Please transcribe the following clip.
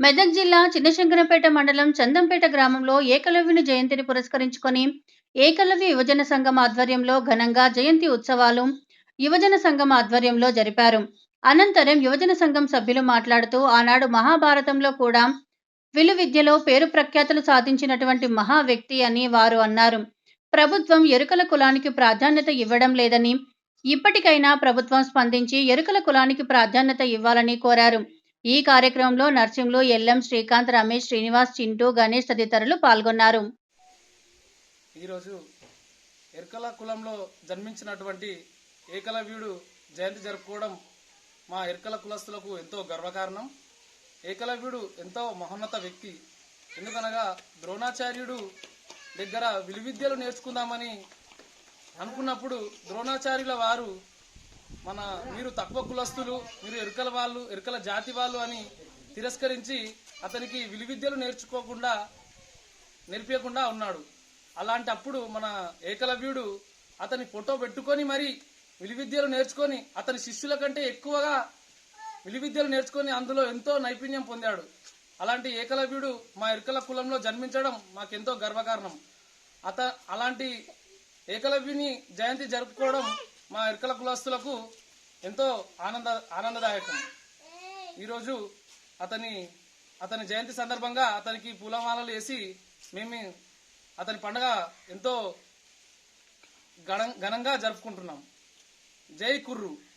మెదక్ జిల్లా చిన్నశంకరంపేట మండలం చందంపేట గ్రామంలో ఏకలవ్యుని జయంతిని పురస్కరించుకొని ఏకలవ్య యువజన సంఘం ఆధ్వర్యంలో ఘనంగా జయంతి ఉత్సవాలు యువజన సంఘం ఆధ్వర్యంలో జరిపారు. అనంతరం యువజన సంఘం సభ్యులు మాట్లాడుతూ ఆనాడు మహాభారతంలో కూడా విలు విద్యలో పేరు ప్రఖ్యాతులు సాధించినటువంటి మహా వ్యక్తి అని వారు అన్నారు. ప్రభుత్వం ఎరుకల కులానికి ప్రాధాన్యత ఇవ్వడం లేదని ఇప్పటికైనా ప్రభుత్వం స్పందించి ఎరుకల కులానికి ప్రాధాన్యత ఇవ్వాలని కోరారు. ఈ కార్యక్రమంలో నర్సింహులు ఎల్ఎం శ్రీకాంత్ రమేష్ శ్రీనివాస్ చింటూ గణేష్ తదితరులు పాల్గొన్నారు. ఈరోజు ఎర్కల కులంలో జన్మించినటువంటి ఏకలవ్యుడు జయంతి జరుపుకోవడం మా ఎర్కల కులస్తులకు ఎంతో గర్వకారణం. ఏకలవ్యుడు ఎంతో మహోన్నత వ్యక్తి. ఎందుకనగా ద్రోణాచార్యుడు దగ్గర విలువిద్యలు నేర్చుకుందామని అనుకున్నప్పుడు ద్రోణాచార్యుల వారు మన మీరు తక్కువ కులస్తులు మీరు ఎరుకల వాళ్ళు ఎరుకల జాతి వాళ్ళు అని తిరస్కరించి అతనికి విలువిద్యలు నేర్చుకోకుండా నేర్పించకుండా ఉన్నాడు. అలాంటి అప్పుడు మన ఏకలవ్యుడు అతని ఫోటో పెట్టుకొని మరి విలువిద్యలు నేర్చుకొని అతని శిష్యుల కంటే ఎక్కువగా విలువిద్యలు నేర్చుకొని అందులో ఎంతో నైపుణ్యం పొందాడు. అలాంటి ఏకలవ్యుడు మా ఎరుకల కులంలో జన్మించడం మాకెంతో గర్వకారణం. అత అలాంటి ఏకలవ్యుని జయంతి జరుపుకోవడం మా ఇరుకల కులస్తులకు ఎంతో ఆనంద ఆనందదాయకం. ఈరోజు అతని అతని జయంతి సందర్భంగా అతనికి పూలమాలలు వేసి మేము అతని పండగ ఎంతో ఘనం ఘనంగా జరుపుకుంటున్నాం. జై కుర్రు.